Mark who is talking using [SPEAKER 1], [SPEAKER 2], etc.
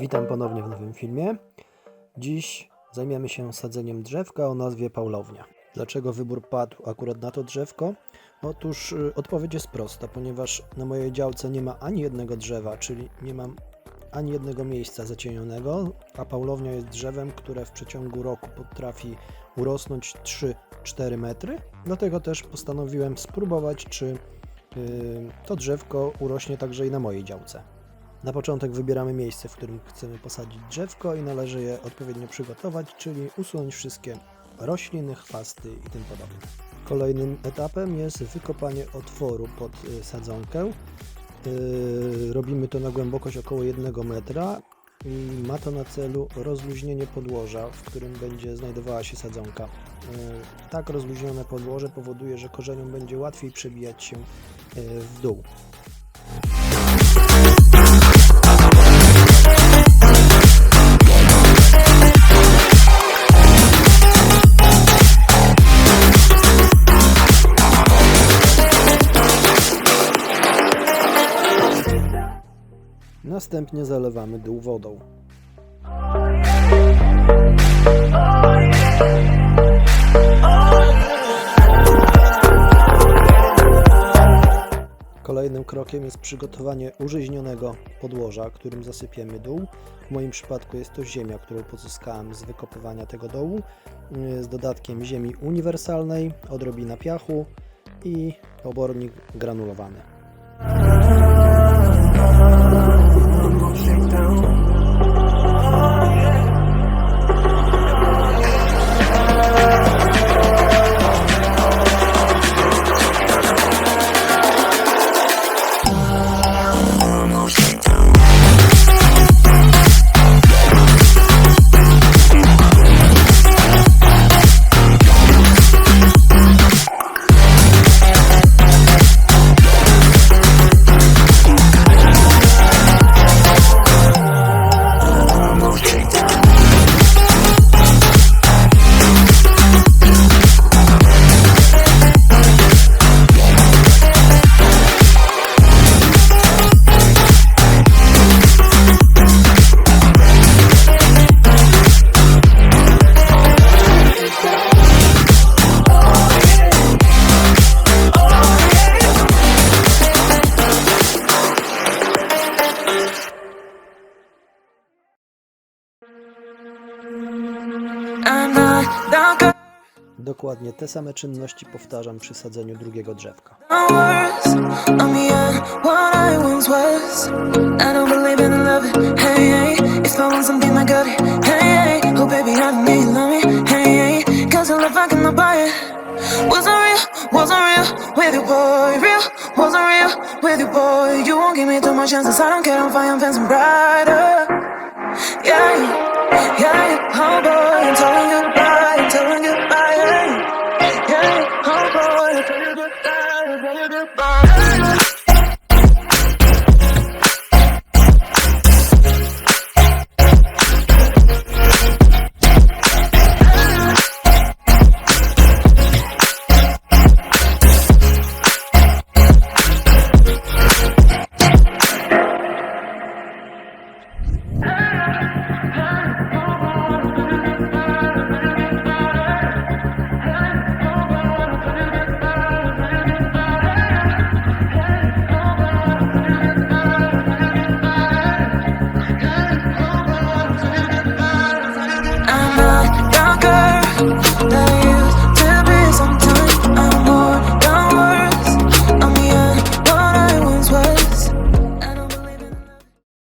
[SPEAKER 1] Witam ponownie w nowym filmie. Dziś zajmiemy się sadzeniem drzewka o nazwie Paulownia. Dlaczego wybór padł akurat na to drzewko? Otóż y, odpowiedź jest prosta, ponieważ na mojej działce nie ma ani jednego drzewa, czyli nie mam ani jednego miejsca zacienionego, a Paulownia jest drzewem, które w przeciągu roku potrafi urosnąć 3-4 metry. Dlatego też postanowiłem spróbować, czy y, to drzewko urośnie także i na mojej działce. Na początek wybieramy miejsce, w którym chcemy posadzić drzewko i należy je odpowiednio przygotować, czyli usunąć wszystkie rośliny, chwasty i tym podobne. Kolejnym etapem jest wykopanie otworu pod y, sadzonkę. Yy, Robimy to na głębokość około 1 metra i ma to na celu rozluźnienie podłoża, w którym będzie znajdowała się sadzonka. Yy, Tak rozluźnione podłoże powoduje, że korzeniom będzie łatwiej przebijać się w dół. Następnie zalewamy dół wodą. Kolejnym krokiem jest przygotowanie użyźnionego podłoża, którym zasypiemy dół. W moim przypadku jest to ziemia, którą pozyskałem z wykopywania tego dołu, z dodatkiem ziemi uniwersalnej, odrobina piachu i obornik granulowany.
[SPEAKER 2] Hey, hey. Cause I love, I cannot buy it. Wasn't real, wasn't real with you, boy. Real, wasn't real with you, boy. You won't give me too much chances. I don't care if I am fancy brighter. Yeah. Bye.